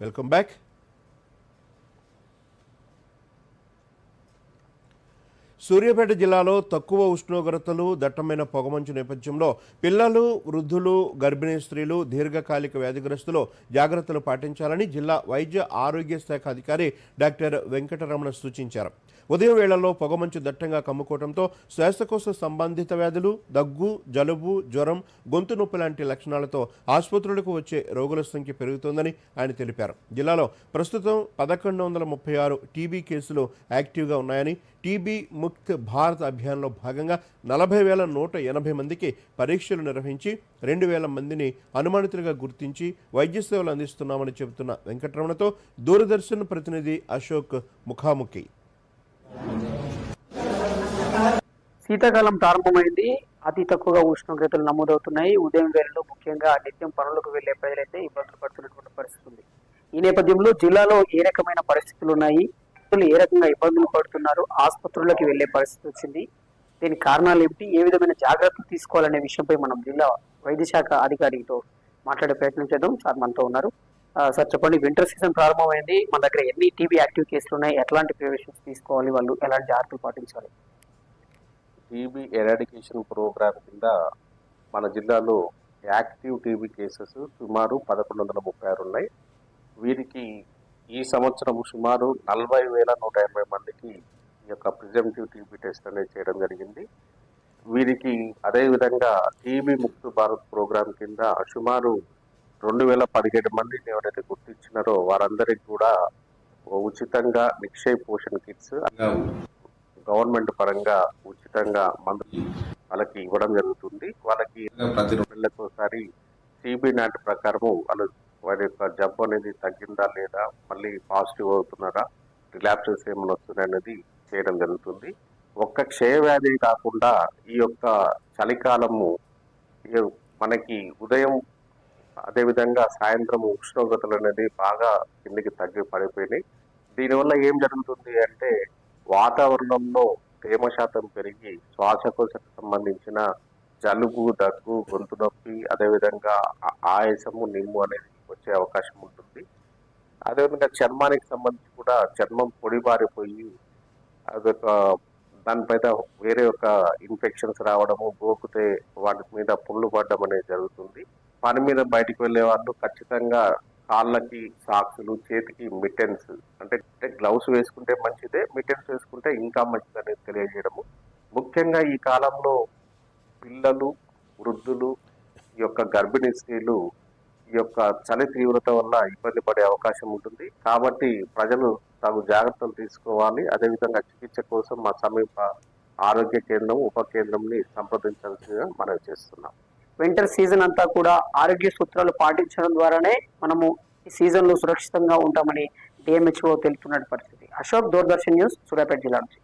Welcome back. Suryapet జిల్లాలో తక్కువ ఉష్ణోగ్రతలు దట్టమైన పొగమంచు నేపథ్యంలో పిల్లలు వృద్ధులు గర్భిణీ స్త్రీలు దీర్ఘకాలిక వ్యాధిగ్రస్తులు జాగ్రత్తలు పాటించాలని జిల్లా వైద్య ఆరోగ్య శాఖ అధికారి డాక్టర్ వెంకటరమణ సూచించారు. ఉదయం వేళల్లో పొగమంచు దట్టంగా కమ్ముకోవడంతో శ్వాసకోశ సంబంధిత వ్యాధులు దగ్గు జలుబు జ్వరం గొంతు నొప్పి లాంటి లక్షణాలతో ఆసుపత్రులకు వచ్చే రోగుల సంఖ్య పెరుగుతోందని ఆయన తెలిపారు. జిల్లాలో ప్రస్తుతం పదకొండు వందల ముప్పై ఆరు టీబీ కేసులు యాక్టివ్గా ఉన్నాయని టీబీ ముక్త్ భారత్ అభియాన్లో భాగంగా నలభై వేల నూట ఎనభై మందికి పరీక్షలు నిర్వహించి రెండు వేల మందిని అనుమానితులుగా గుర్తించి వైద్య సేవలు అందిస్తున్నామని చెబుతున్న వెంకటరమణతో దూరదర్శన్ ప్రతినిధి అశోక్ ముఖాముఖి. శీతాకాలం ప్రారంభమైంది. అతి తక్కువగా ఉష్ణోగ్రతలు నమోదవుతున్నాయి. ఉదయం వేళలో ముఖ్యంగా నిత్యం పనులకు వెళ్ళే ప్రజలైతే ఇబ్బందులు పడుతున్నటువంటి పరిస్థితి ఉంది. ఈ నేపథ్యంలో జిల్లాలో ఏ రకమైన పరిస్థితులు ఉన్నాయి? భక్తులు ఏ రకంగా ఇబ్బందులు పడుతున్నారు ఆసుపత్రులకు వెళ్ళే పరిస్థితి వచ్చింది. దీనికి కారణాలు ఏమిటి? ఏ విధమైన జాగ్రత్తలు తీసుకోవాలనే విషయంపై మనం జిల్లా వైద్య శాఖ అధికారితో మాట్లాడే ప్రయత్నం చేద్దాం. సార్ మనతో ఉన్నారు. సార్ చెప్పండి వింటర్ సీజన్ ప్రారంభమైంది. మన దగ్గర ఎన్ని టీబీ యాక్టివ్ కేసులు ఉన్నాయి? ఎట్లాంటి ప్రివేషన్స్ తీసుకోవాలి వాళ్ళు? ఎలాంటి జాగ్రత్తలు పాటించాలి? టీబీ ఎరాడికేషన్ ప్రోగ్రామ్ కింద మన జిల్లాలో యాక్టివ్ టీబీ కేసెస్ సుమారు పదకొండు వందల ముప్పై ఆరు ఉన్నాయి. వీరికి ఈ సంవత్సరం సుమారు నలభై వేల నూట ఎనభై మందికి ఈ యొక్క ప్రిజెంటివ్ టీబీ టెస్ట్ అనేది చేయడం జరిగింది. వీరికి అదేవిధంగా టీబీ ముక్తు భారత్ ప్రోగ్రామ్ కింద సుమారు రెండు వేల పదిహేడు మందిని ఎవరైతే గుర్తించినారో వారందరికీ కూడా ఉచితంగా నిక్షయ్ పోషణ్ కిట్స్ గవర్నమెంట్ పరంగా ఉచితంగా మందులు వాళ్ళకి ఇవ్వడం జరుగుతుంది. వాళ్ళకి ప్రతి రెండు నెలలకు ఒకసారి టీబీ నాటి ప్రకారము వాళ్ళు వారి యొక్క జబ్బు అనేది తగ్గిందా లేదా మళ్ళీ పాజిటివ్ అవుతున్నారా రిలాప్సెస్ ఏమైనా వస్తున్నాయి అనేది చేయడం జరుగుతుంది. ఒక్క క్షయవ్యాధి కాకుండా ఈ యొక్క చలికాలము మనకి ఉదయం అదేవిధంగా సాయంత్రం ఉష్ణోగ్రతలు అనేది బాగా కిందికి తగ్గి పడిపోయినాయి. దీనివల్ల ఏం జరుగుతుంది అంటే వాతావరణంలో తేమ శాతం పెరిగి శ్వాసకోశకు సంబంధించిన జలుబు దగ్గు గొంతు నొప్పి అదేవిధంగా ఆయాసము నిమ్ము అనేది వచ్చే అవకాశం ఉంటుంది. అదేవిధంగా చర్మానికి సంబంధించి కూడా చర్మం పొడిబారిపోయి అదొక దానిపైన వేరే ఒక ఇన్ఫెక్షన్స్ రావడము గోకితే వాటి మీద పుళ్ళు పడడం అనేది జరుగుతుంది. పని మీద బయటికి వెళ్ళే వాళ్ళు ఖచ్చితంగా కాళ్ళకి సాక్సులు చేతికి మిటెన్స్ అంటే గ్లౌస్ వేసుకుంటే మంచిదే మిటెన్స్ వేసుకుంటే ఇంకా మంచిది అనేది తెలియజేయడము. ముఖ్యంగా ఈ కాలంలో పిల్లలు వృద్ధులు ఈ యొక్క గర్భిణీ స్త్రీలు ఈ యొక్క చలి తీవ్రత వల్ల ఇబ్బంది పడే అవకాశం ఉంటుంది. కాబట్టి ప్రజలు తగు జాగ్రత్తలు తీసుకోవాలి. అదేవిధంగా చికిత్స కోసం మా సమీప ఆరోగ్య కేంద్రం ఉప కేంద్రంని సంప్రదించాల్సిందిగా మనం చేస్తున్నాం. వింటర్ సీజన్ అంతా కూడా ఆరోగ్య సూత్రాలు పాటించడం ద్వారానే మనము ఈ సీజన్లో సురక్షితంగా ఉంటామని డిఎంహెచ్ఓ తెలుపుతున్న పరిస్థితి. అశోక్ దూరదర్శన్ న్యూస్ సూర్యాపేట జిల్లా నుంచి.